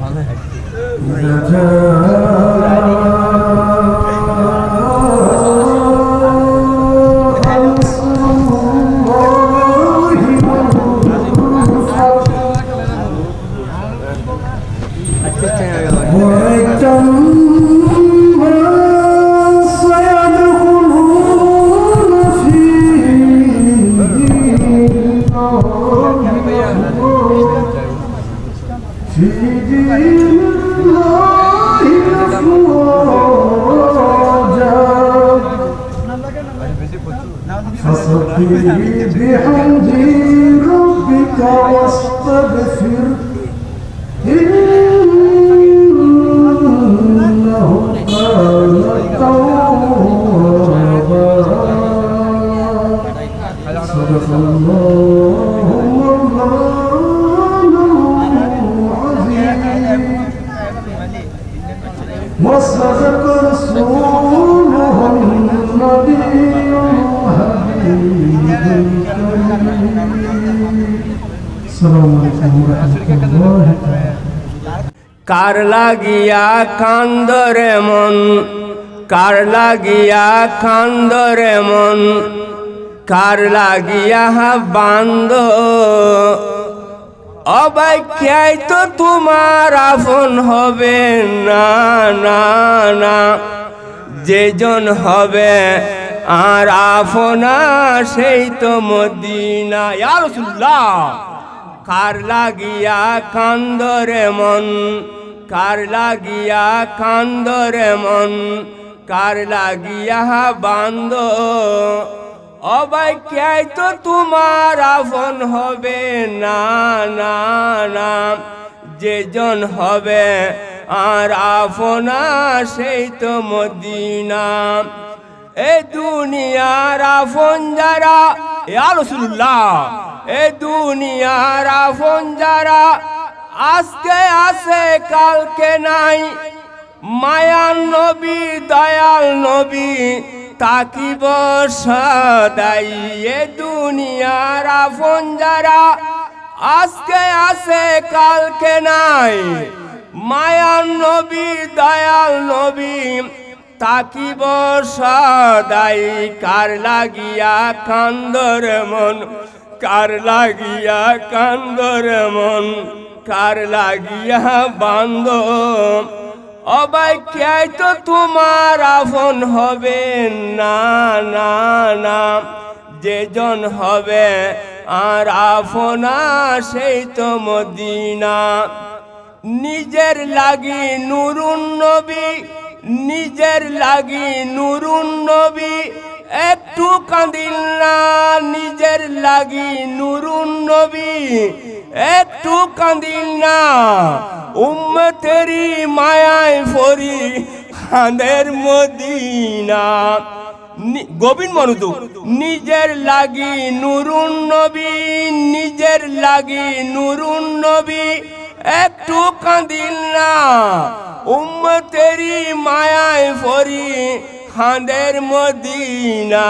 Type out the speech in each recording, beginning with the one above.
ভালো بحمد ربك واستغفر কার লাগিয়া কান্দরে মন? কার লাগিয়া কান্দরে মন? কার লাগিয়া বান্দ অবাক্যায় তো তোমার আপন হবে না না না। যেজন হবে আর আপনা সেই তো মদিনা ইয়া রাসূলুল্লাহ। কার লাগিয়া কান্দরে মন? কার লাগিয়া কান্দরে মন? কার লাগিয়া বান্দ? অবাক্যায় তো তোমার আপন হবে না না না। যেজন হবে আর আপনা সেই তো মদিনা। এ দুনিয়ার আপন যারা রাসূলুল্লাহ এ দুনিয়ার আপন যারা আজকে আছে, কালকে নাই। মায়ার নবী, দয়াল নবী, তাকিব সদাই। এ দুনিয়ার আপন যারা আজকে আছে, কালকে নাই। মায়ার নবী, দয়াল নবী, তাকিব সদাই। কার লাগিয়া কান্দর মন? কার লাগিয়া কান্দর মন, কার লাগিয়া বান্দ অবাক্যায় তো তোমার আপন হবে না না না যেজন হবে আর আপনা সেই তো মদিনা। নিজের লাগি নুরুন নবী, নিজের লাগি নুরুন নবী একটু কাঁদিল না, নিজের লাগি নুরুন নবী। একটু কাঁদিল না উম্মতেরি মায়ায় ফরি খাঁদের মদিনা। গোবিন্দ মনোযোগ নিজের লাগি নুরুন নবী, নিজের লাগি নুরুন নবী। একটু কাঁদিল না উম্মতেরি মায়ায় ফরি খাঁদের মদিনা,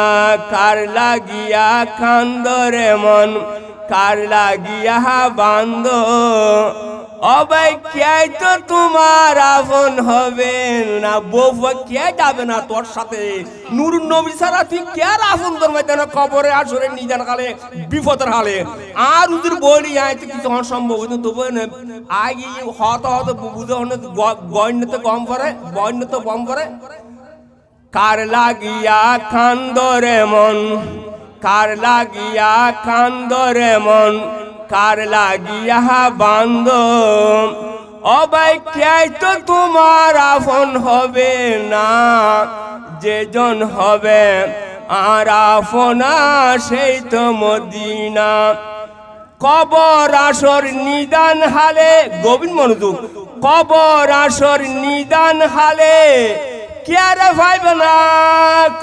কার লাগিয়া কান্দরে মন কার লাগিয়া বান্দ? অবাক্যায় তো তোমার আপন হবে না, বউ কে যাবে না তোর সাথে। নূর নবী সারা তুই কে আপন তোর মধ্যে না কবরে আসরে নিজান কালে, বিপদের হালে? আর উদির বলি আয় তো কিছু অসম্ভব হইতো তবু আগে হত হত বুঝে গণ্য তো কম করে, গণ্য তো কম করে। কার লাগিয়া কান্দরে মন? কার লাগিয়া কান্দরে মন? কার লাগিয়া বান্দ অবাক্যায় তো তোমার আপন হবে না, যেজন হবে আর আপনা সেই তো মদিনা। কবর আসর নিদান হালে, গোবিন্দ মনোযোগ, কবর আসর নিদান হালে কেয়ারে ভাইব না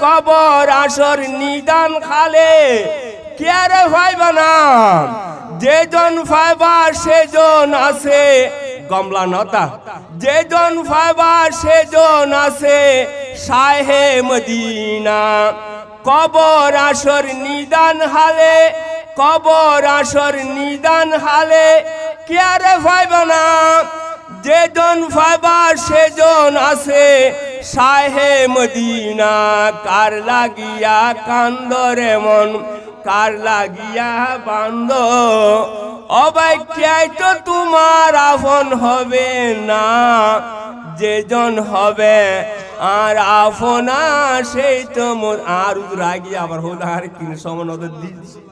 কবর, আসর, নিদান, খালে। কেয়ারে ভাইব না যেজন ফাইবা সেজন আছে, গমলা নতা। যেজন ফাইবা সেজন আছে সাহে মদিনা। কবর, আসর, নিদান হালে কবর, আসর, নিদান হালে কেয়ারে ভাইব না যেজন ফাইবা সেজন আছে সাহে মদিনা, কার লাগিয়া কান্দরে মন, কার লাগিয়া বান্দ? অবাক্যায় তো তোমার আপন হবে না যেজন হবে আর আপনা সেই তো মোর আর রাগিয়া আবার হলো আর কিন সমান ওদের দিচ্ছি